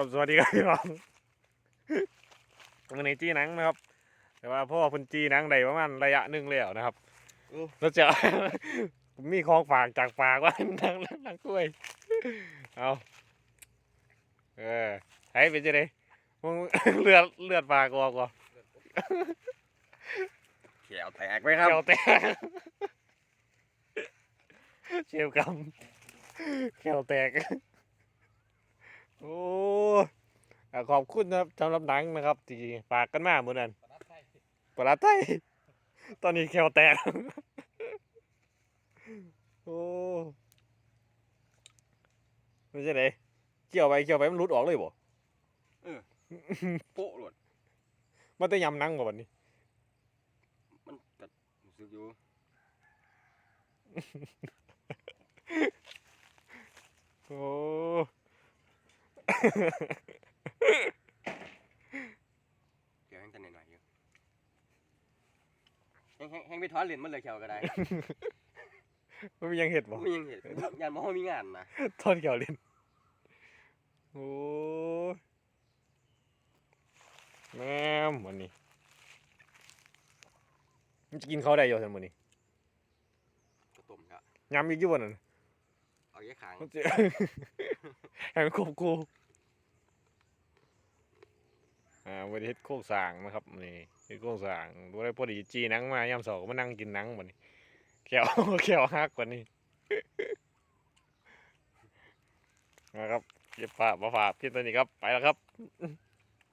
ครับสวัสดีครับพี่น้องวันนี้จี้หนังนะครับ แต่ว่าพ่อเพิ่นจี้หนังได้ประมาณระยะหนึ่งแล้วนะครับโอ้แล้วจะมีของฝากจากฝากว่าหนังหนังกล้วยเอาเออให้เป็นจะไดมึงเลือดเลือดปากออกว่ะแขวแตกไหมครับเขียวแตกเชฟกำเขียวแตก โอ้อะขอบคุณนะครับสำหรับหนังนะครับที่ฝากกันมาเหมือนนั้นปลาไทยตอนนี้เขียวแตก โอ้ไม่ใช่ไหนเกี่ยวไปเกี่ยวไปมันหลุดออกเลยบ่โป๊ะหลดมันจะยำหนังบ่วันนี้ มันกัดรู้สึกอยู่โอ้ แขวแห้งกันหน่อยๆอยู่แห้งแห้งแห้งไปถอนเหรียญมันเลยแขวก็ได้มันมียังเห็ดบ่ไม่ยังเห็นงานมอมีงานนะทอดเขียวเล่นโอ้ยแม่มวันนี้มันจะกินเขาวได้อยู่ทันวันนี้ก็ต้มครับยำอีกอยู่วันนั้นเอาแยกขางมันจะให้มันควบคู่ อ่าวันเฮ็ดโคกสางนะครับนี่เฮ็ดโคกสางดูได้พอดีจีนังมายามสองมานั่งกินนังวันนี้แขวแขวฮักกว่านี้นะครับเก็บภามาฝากพี่ตัวนี้ครับไปแล้วครับ